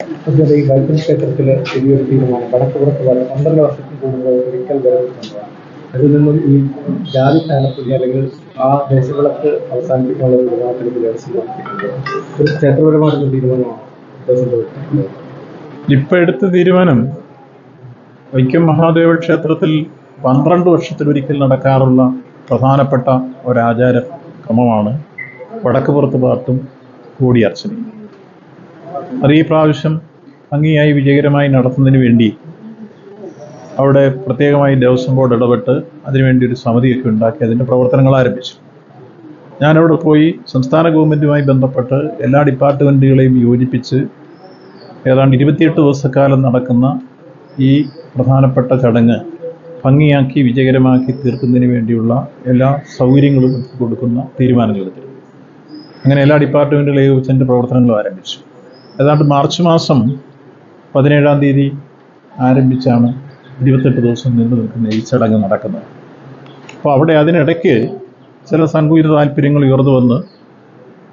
അതുപോലെ ഈ വൈദ്യുത ക്ഷേത്രത്തിലെ വലിയൊരു തീരുമാനം കണക്കുപുറത്ത് വരെ പന്ത്രണ്ട് വർഷത്തിൽ കൂടുതൽ ഒരിക്കൽ വരുന്നുണ്ട് അതിൽ നിന്നും ഈ ജാതി സ്ഥാനപ്പുതി അല്ലെങ്കിൽ ആ ദേശവിളക്ക് അവസാനിപ്പിക്കാനുള്ള ഒരു തീരുമാനത്തിലേക്ക് ദേവസ്വം ഒരു ക്ഷേത്രപരമായിട്ടുള്ള തീരുമാനമാണ് ഇപ്പൊ എടുത്ത തീരുമാനം വൈക്കം മഹാദേവ ക്ഷേത്രത്തിൽ പന്ത്രണ്ട് വർഷത്തിലൊരിക്കൽ നടക്കാറുള്ള പ്രധാനപ്പെട്ട ഒരാചാര ക്രമമാണ് വടക്കുപുറത്ത് പാട്ടും കൂടിയർച്ചനയും അത് ഈ പ്രാവശ്യം ഭംഗിയായി വിജയകരമായി നടത്തുന്നതിന് വേണ്ടി അവിടെ പ്രത്യേകമായി ദേവസ്വം ബോർഡ് ഇടപെട്ട് അതിനുവേണ്ടി ഒരു സമിതിയൊക്കെ ഉണ്ടാക്കി അതിന്റെ പ്രവർത്തനങ്ങൾ ആരംഭിച്ചു. ഞാനവിടെ പോയി സംസ്ഥാന ഗവൺമെന്റുമായി ബന്ധപ്പെട്ട് എല്ലാ ഡിപ്പാർട്ട്മെന്റുകളെയും യോജിപ്പിച്ച് ഏതാണ്ട് ഇരുപത്തിയെട്ട് ദിവസക്കാലം നടക്കുന്ന ഈ പ്രധാനപ്പെട്ട ചടങ്ങ് ഭംഗിയാക്കി വിജയകരമാക്കി തീർക്കുന്നതിന് വേണ്ടിയുള്ള എല്ലാ സൗകര്യങ്ങളും കൊടുക്കുന്ന തീരുമാനങ്ങളെടുത്തു അങ്ങനെ എല്ലാ ഡിപ്പാർട്ട്മെന്റുകളെയും വെച്ചതിന്റെ പ്രവർത്തനങ്ങളും ആരംഭിച്ചു. ഏതാണ്ട് മാർച്ച് മാസം പതിനേഴാം തീയതി ആരംഭിച്ചാണ് ഇരുപത്തെട്ട് ദിവസം നീണ്ടു നിൽക്കുന്ന ഈ ചടങ്ങ് നടക്കുന്നത്. അപ്പോൾ അവിടെ അതിനിടയ്ക്ക് ചില സങ്കുചിത താല്പര്യങ്ങൾ ഉയർന്നു വന്ന്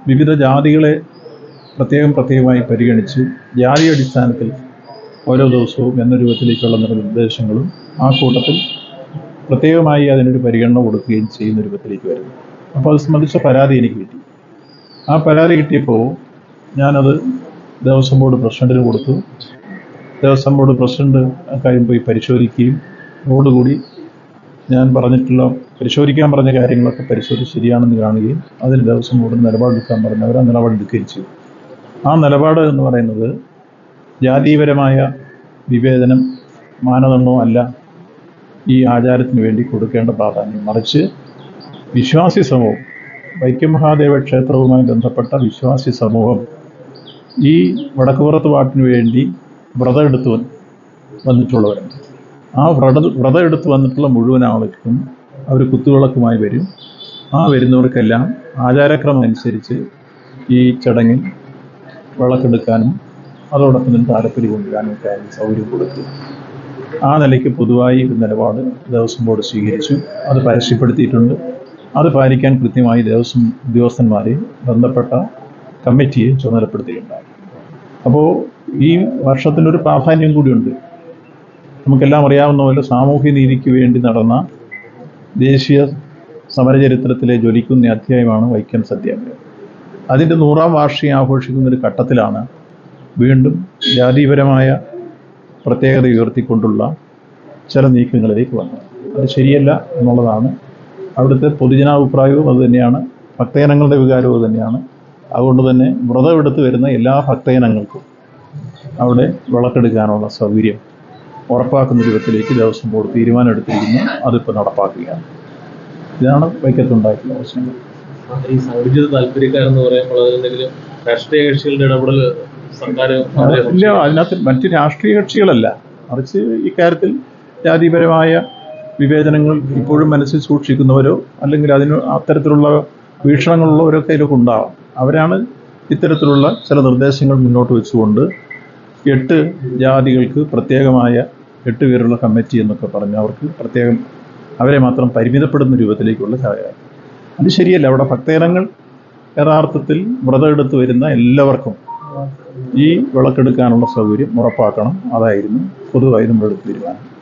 വിവിധ ജാതികളെ പ്രത്യേകം പ്രത്യേകമായി പരിഗണിച്ച് ജാതി അടിസ്ഥാനത്തിൽ ഓരോ ദിവസവും എന്ന രൂപത്തിലേക്കുള്ള നിർദ്ദേശങ്ങളും ആ കൂട്ടത്തിൽ പ്രത്യേകമായി അതിനൊരു പരിഗണന കൊടുക്കുകയും ചെയ്യുന്ന രൂപത്തിലേക്ക് വരുന്നു. അപ്പോൾ അത് സംബന്ധിച്ച പരാതി എനിക്ക് കിട്ടി. ആ പരാതി കിട്ടിയപ്പോൾ ഞാനത് ദേവസ്വം ബോർഡ് പ്രസിഡന്റിന് കൊടുത്തു. ദേവസ്വം ബോർഡ് പ്രസിഡന്റ് കാര്യം പോയി പരിശോധിക്കുകയും അതോടുകൂടി ഞാൻ പറഞ്ഞിട്ടുള്ള പരിശോധിക്കാൻ പറഞ്ഞ കാര്യങ്ങളൊക്കെ പരിശോധിച്ച് ശരിയാണെന്ന് കാണുകയും അതിന് ദേവസ്വം ബോർഡിന് നിലപാടെടുക്കാൻ പറഞ്ഞവർ അവർ ആ നിലപാടെടുക്കുകയും ചെയ്തു. ആ നിലപാട് എന്ന് പറയുന്നത് ജാതീയപരമായ വിവേചനം മാനദണ്ഡവും അല്ല ഈ ആചാരത്തിന് വേണ്ടി കൊടുക്കേണ്ട പ്രാധാന്യം. മറിച്ച് വിശ്വാസി സമൂഹം വൈക്കം മഹാദേവ ക്ഷേത്രവുമായി ബന്ധപ്പെട്ട വിശ്വാസി സമൂഹം ഈ വടക്കുപുറത്ത് പാട്ടിന് വേണ്ടി വ്രതം എടുത്തു വന്നിട്ടുള്ളവരാണ് വന്നിട്ടുള്ളവരുണ്ട് ആ വ്രത വ്രതം എടുത്ത് വന്നിട്ടുള്ള മുഴുവൻ ആളുകൾക്കും അവർ കുത്തുവിളക്കുമായി വരും. ആ വരുന്നവർക്കെല്ലാം ആചാരക്രമം അനുസരിച്ച് ഈ ചടങ്ങിൽ വിളക്കെടുക്കാനും അതോടൊപ്പം തന്നെ താലപ്പൊലി കൊണ്ടുവരാനും ഒക്കെ അതിന് സൗകര്യം കൊടുത്തു. ആ നിലയ്ക്ക് പൊതുവായി ഒരു നിലപാട് ദേവസ്വം ബോർഡ് സ്വീകരിച്ചു. അത് പരസ്യപ്പെടുത്തിയിട്ടുണ്ട്. അത് പാലിക്കാൻ കൃത്യമായി ദേവസ്വം ഉദ്യോഗസ്ഥന്മാരെ ബന്ധപ്പെട്ട കമ്മിറ്റിയെ ചുമതലപ്പെടുത്തുകയുണ്ടായി അപ്പോൾ ഈ വർഷത്തിനൊരു പ്രാധാന്യം കൂടിയുണ്ട്. നമുക്കെല്ലാം അറിയാവുന്ന പോലെ സാമൂഹ്യ നീതിക്ക് വേണ്ടി നടന്ന ദേശീയ സമരചരിത്രത്തിലെ ജ്വലിക്കുന്ന അധ്യായമാണ് വൈക്കം സത്യാഗ്രഹം. അതിന്റെ നൂറാം വാർഷികം ആഘോഷിക്കുന്ന ഒരു ഘട്ടത്തിലാണ് വീണ്ടും ജാതിപരമായ പ്രത്യേകത ഉയർത്തിക്കൊണ്ടുള്ള ചില നീക്കങ്ങളിലേക്ക് വന്നത്. അത് ശരിയല്ല എന്നുള്ളതാണ് അവിടുത്തെ പൊതുജനാഭിപ്രായവും അതുതന്നെയാണ് ഭക്തജനങ്ങളുടെ വികാരവും തന്നെയാണ്. അതുകൊണ്ട് തന്നെ വ്രതമെടുത്ത് വരുന്ന എല്ലാ ഭക്തജനങ്ങൾക്കും അവിടെ വിളക്കെടുക്കാനുള്ള സൗകര്യം ഉറപ്പാക്കുന്ന രൂപത്തിലേക്ക് ദേവസ്വം ബോർഡ് തീരുമാനം എടുത്തിരിക്കുന്നു അതിപ്പോൾ നടപ്പാക്കുകയാണ്. ഇതാണ് വൈക്കത്തുണ്ടായിട്ടുള്ള പ്രശ്നങ്ങൾ ഈ സങ്കുചിത താല്പര്യക്കാരെന്ന് പറയുമ്പോൾ അതിലെന്തെങ്കിലും രാഷ്ട്രീയ കക്ഷികളുടെ ഇടപെടൽ സർക്കാർ ഇല്ല അതിനകത്ത് മറ്റ് രാഷ്ട്രീയ കക്ഷികളല്ല. മറിച്ച് ഇക്കാര്യത്തിൽ ജാതിപരമായ വിവേചനങ്ങൾ ഇപ്പോഴും മനസ്സിൽ സൂക്ഷിക്കുന്നവരോ അല്ലെങ്കിൽ അതിന് അത്തരത്തിലുള്ള വീക്ഷണങ്ങളുള്ളവരൊക്കെ ഇതിലൊക്കെ ഉണ്ടാവാം അവരാണ് ഇത്തരത്തിലുള്ള ചില നിർദ്ദേശങ്ങൾ മുന്നോട്ട് വെച്ചുകൊണ്ട് എട്ട് ജാതികൾക്ക് പ്രത്യേകമായ എട്ട് പേരുള്ള കമ്മിറ്റി എന്നൊക്കെ പറഞ്ഞ് അവർക്ക് പ്രത്യേകം അവരെ മാത്രം പരിമിതപ്പെടുന്ന രൂപത്തിലേക്കുള്ള ചായ അത് ശരിയല്ല. അവിടെ ഭക്തജനങ്ങൾ യഥാർത്ഥത്തിൽ വ്രതം എടുത്ത് വരുന്ന എല്ലാവർക്കും ഈ വിളക്കെടുക്കാനുള്ള സൗകര്യം ഉറപ്പാക്കണം. അതായിരുന്നു പൊതുവായി നമ്മളെടുത്ത തീരുമാനം.